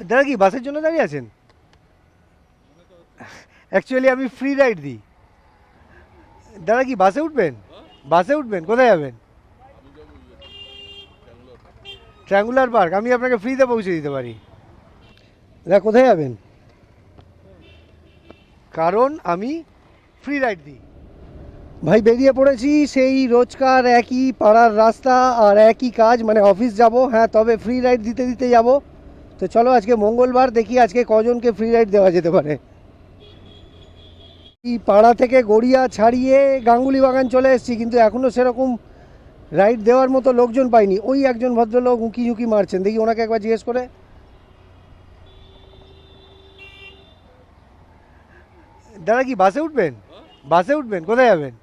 দাদা কি বাসের জন্য দাঁড়িয়ে আছেন? অ্যাকচুয়ালি আমি ফ্রি রাইড দিই। দাদা কি বাসে উঠবেন? বাসে উঠবেন? কোথায় যাবেন? ট্রাঙ্গুলার পার্ক আমি আপনাকে ফ্রিতে পৌঁছে দিতে পারি। দাদা, কোথায় যাবেন? কারণ আমি ফ্রি রাইড দিই। ভাই, বেরিয়ে পড়েছি সেই রোজকার একই পাড়ার রাস্তা আর একই কাজ মানে অফিস যাব হ্যাঁ তবে ফ্রি রাইড দিতে দিতে যাব। তো চলো আজকে মঙ্গলবার দেখি আজকে কজনকে ফ্রি রাইড দেওয়া যেতে পারে। এই পাড়া থেকে গড়িয়া ছাড়িয়ে গাঙ্গুলি বাগান চলে এসেছি কিন্তু এখনও সেরকম রাইড দেওয়ার মতো লোকজন পাইনি। ওই একজন ভদ্রলোক উঁকি ঝুঁকি মারছেন। দেখি ওনাকে একবার জিজ্ঞেস করে। দাদা কি বাসে উঠবেন? বাসে উঠবেন? কোথায় যাবেন?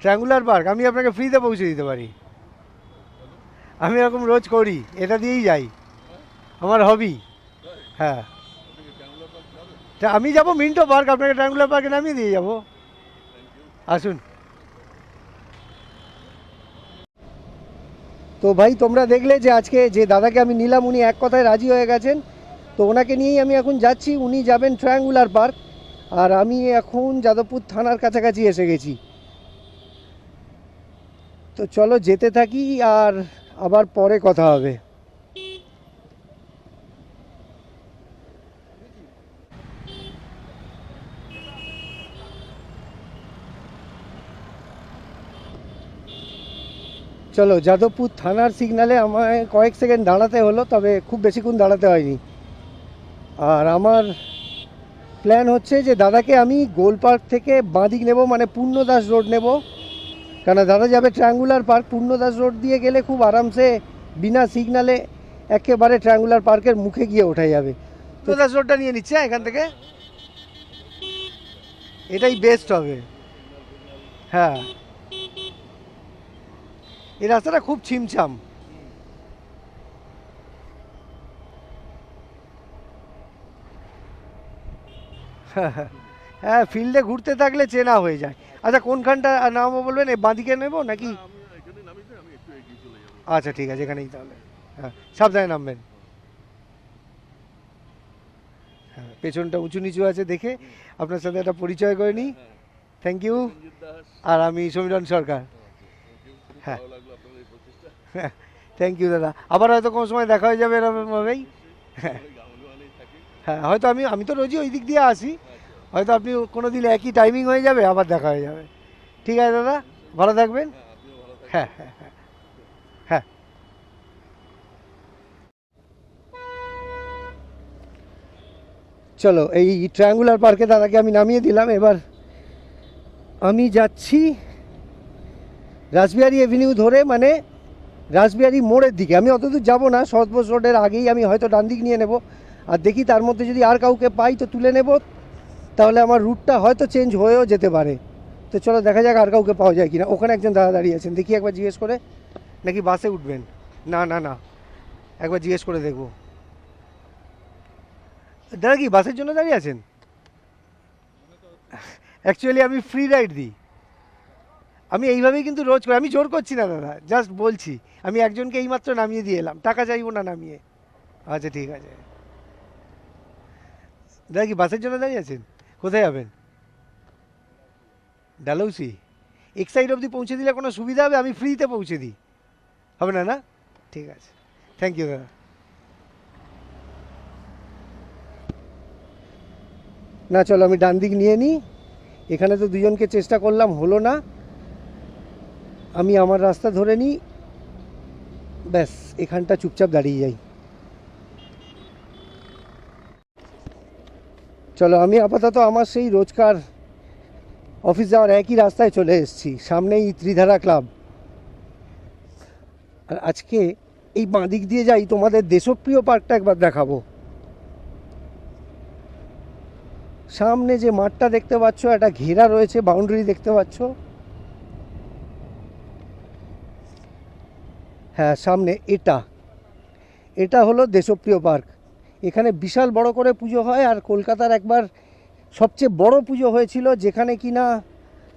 ট্রাঙ্গুলার পার্ক আমি আপনাকে ফ্রিতে পৌঁছে দিতে পারি। আমি এরকম রোজ করি, এটা দিয়েই যাই। আমার হবি হ্যাঁ। তা আমি যাব মিন্টো পার্ক, আপনাকে ট্রাঙ্গুলার পার্কে নামিয়ে দিয়ে যাব। আসুন। তো ভাই, তোমরা দেখলে যে আজকে যে দাদাকে আমি নিলাম, উনি এক কথায় রাজি হয়ে গেছেন। তো ওনাকে নিয়েই আমি এখন যাচ্ছি, উনি যাবেন ট্রায়াঙ্গুলার পার্ক আর আমি এখন যাদবপুর থানার কাছাকাছি এসে গেছি। তো চলো যেতে থাকি, আর আবার পরে কথা হবে। চলো, যাদবপুর থানার সিগনালে আমায় কয়েক সেকেন্ড দাঁড়াতে হলো, তবে খুব বেশিক্ষণ দাঁড়াতে হয়নি। আর আমার প্ল্যান হচ্ছে যে, দাদাকে আমি গোল পার্ক থেকে বাঁদিক নেব মানে পূর্ণদাস রোড নেব। কেন দাদা যাবে ট্রায়াঙ্গুলার পার্ক পূর্ণদাস রোড দিয়ে গেলে খুব আরামসে, বিনা সিগনালে একেবারে ট্রায়াঙ্গুলার পার্কের মুখে গিয়ে ওঠা যাবে। পূর্ণদাস রোডটা নিয়ে নিচ্ছে এখান থেকে? এটাই বেস্ট হবে। হ্যাঁ। এই রাস্তাটা খুব ছিমছাম। হ্যাঁ ফিল্ডে ঘুরতে থাকলে চেনা হয়ে যায়। আচ্ছা কোনখানটা নামবো বলবেন? এই বাঁদিকে নেব নাকি? আচ্ছা ঠিক আছে এখানেই তাহলে। হ্যাঁ সাবধানে নামবেন। হ্যাঁ পেছনটা উঁচু নিচু আছে দেখে আপনার সাথে একটা পরিচয় করে নিই। থ্যাংক ইউ আর আমি সমীরণ সরকার। হ্যাঁ। থ্যাংক ইউ দাদা। আবার হয়তো কোনো সময় দেখা হয়ে যাবে এরকমভাবেই। হ্যাঁ হ্যাঁ হয়তো আমি আমি তো রোজই ওই দিক দিয়ে আসি। হয়তো আপনি কোনো দিন একই টাইমিং হয়ে যাবে আবার দেখা হয়ে যাবে। ঠিক আছে দাদা? ভালো থাকবেন? হ্যাঁ হ্যাঁ হ্যাঁ হ্যাঁ। চলো এই ট্রায়াঙ্গুলার পার্কে দাদাকে আমি নামিয়ে দিলাম। এবার আমি যাচ্ছি রাসবিহারি এভিনিউ ধরে মানে রাসবিহারি মোড়ের দিকে। আমি অতদূর যাব না সৎবোস রোডের আগেই আমি হয়তো ডান দিক নিয়ে নেব। আর দেখি তার মধ্যে যদি আর কাউকে পাই তো তুলে নেব। তাহলে আমার রুটটা হয়তো চেঞ্জ হয়েও যেতে পারে। তো চলো দেখা যাক আর কাউকে পাওয়া যায় কিনা। ওখানে একজন দাদা দাঁড়িয়ে আছেন। দেখি একবার জিজ্ঞেস করে, নাকি বাসে উঠবেন? না না না। একবার জিজ্ঞেস করে দেখব। দাদা কি বাসের জন্য দাঁড়িয়ে আছেন? অ্যাকচুয়ালি আমি ফ্রি রাইড দিই। আমি এইভাবেই কিন্তু রোজ করি। আমি জোর করছি না, দাদা। জাস্ট বলছি। আমি একজনকে এইমাত্র নামিয়ে দিয়ে এলাম। টাকা চাইব না নামিয়ে। আচ্ছা ঠিক আছে। দাদা কি বাসের জন্য দাঁড়িয়ে আছেন? কোথায় যাবেন? ডালৌসি এক সাইড অবধি পৌঁছে দিলে কোনো সুবিধা হবে? আমি ফ্রিতে পৌঁছে দিই। হবে না না? ঠিক আছে। থ্যাংক ইউ দাদা। না, চলো, আমি ডান দিক নিয়ে নিই। এখানে তো দুজনকে চেষ্টা করলাম, হলো না। আমি আমার রাস্তা ধরে নিই। ব্যাস, এখানটা চুপচাপ দাঁড়িয়ে যাই। চলো, আমি আপাতত আমার সেই রোজকার অফিস যাওয়ার একই রাস্তায় চলে এসেছি, সামনেই ত্রিধারা ক্লাব। আর আজকে এই বাঁ দিক দিয়ে যাই, তোমাদের দেশপ্রিয় পার্কটা একবার দেখাবো। সামনে যে মাঠটা দেখতে পাচ্ছ, একটা ঘেরা রয়েছে বাউন্ডারি দেখতে পাচ্ছ। হ্যাঁ সামনে এটা। এটা হলো দেশপ্রিয় পার্ক। এখানে বিশাল বড় করে পুজো হয় আর কলকাতার একবার সবচেয়ে বড় পুজো হয়েছিল যেখানে কিনা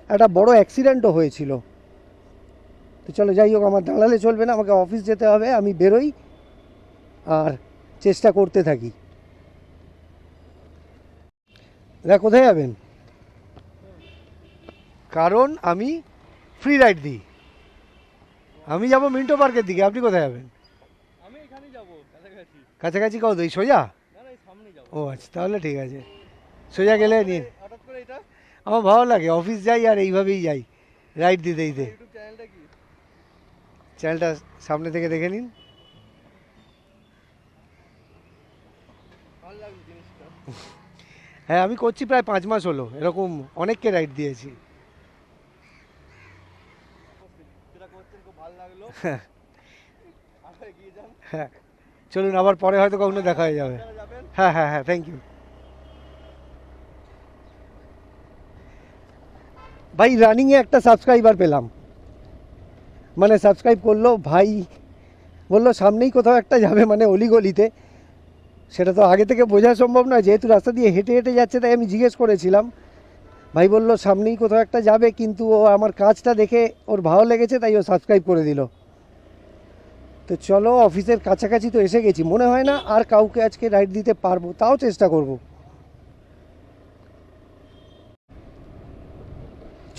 একটা বড় অ্যাক্সিডেন্টও হয়েছিল। তো চলো যাই হোক, আমার দাঁড়ালে চলবে না, আমাকে অফিস যেতে হবে, আমি বেরোই আর চেষ্টা করতে থাকি। দাদা, কোথায় যাবেন? কারণ আমি ফ্রি রাইড দিই। আমি যাব মিন্টো পার্কের দিকে, আপনি কোথায় যাবেন? কাছাকাছি কত? এই সোজা? ও আচ্ছা তাহলে ঠিক আছে। সোজা গেলে নিন আমার ভালো লাগে অফিস যাই আর এইভাবেই যাই রাইড দিতে দিতে। চ্যানেলটা সামনে থেকে দেখে নিন। হ্যাঁ আমি করছি প্রায় পাঁচ মাস হলো এরকম অনেককে রাইড দিয়েছি। হ্যাঁ। চলুন আবার পরে হয়তো কখনো দেখা হয়ে যাবে। হ্যাঁ হ্যাঁ হ্যাঁ থ্যাংক ইউ ভাই রানিংয়ে একটা সাবস্ক্রাইবার পেলাম। মানে সাবস্ক্রাইব করল ভাই বলল সামনেই কোথাও একটা যাবে মানে অলিগলিতে সেটা তো আগে থেকে বোঝা সম্ভব নয় যেহেতু রাস্তা দিয়ে হেঁটে হেঁটে যাচ্ছে তাই আমি জিজ্ঞেস করেছিলাম। ভাই বলল সামনেই কোথাও একটা যাবে কিন্তু ও আমার কাজটা দেখে ওর ভালো লেগেছে তাই ও সাবস্ক্রাইব করে দিল। তো চলো, অফিসের কাছাকাছি তো এসে গেছি। মনে হয় না আর কাউকে আজকে রাইড দিতে পারব। তাও চেষ্টা করব।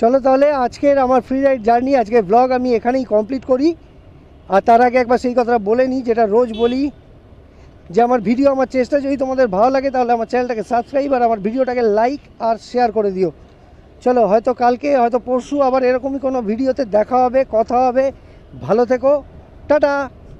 চলো তাহলে, আজকের আমার ফ্রি রাইড জার্নি আজকের ব্লগ আমি এখানেই কমপ্লিট করি। আর তার আগে একবার সেই কথাটা বলে নিই, যেটা রোজ বলি, যে আমার ভিডিও আমার চেষ্টা যদি তোমাদের ভালো লাগে, তাহলে আমার চ্যানেলটাকে সাবস্ক্রাইব আর আমার ভিডিওটাকে লাইক আর শেয়ার করে দিও। চলো, হয়তো কালকে, হয়তো পরশু আবার এরকমই কোনো ভিডিওতে দেখা হবে, কথা হবে। ভালো থেকো। টাটা!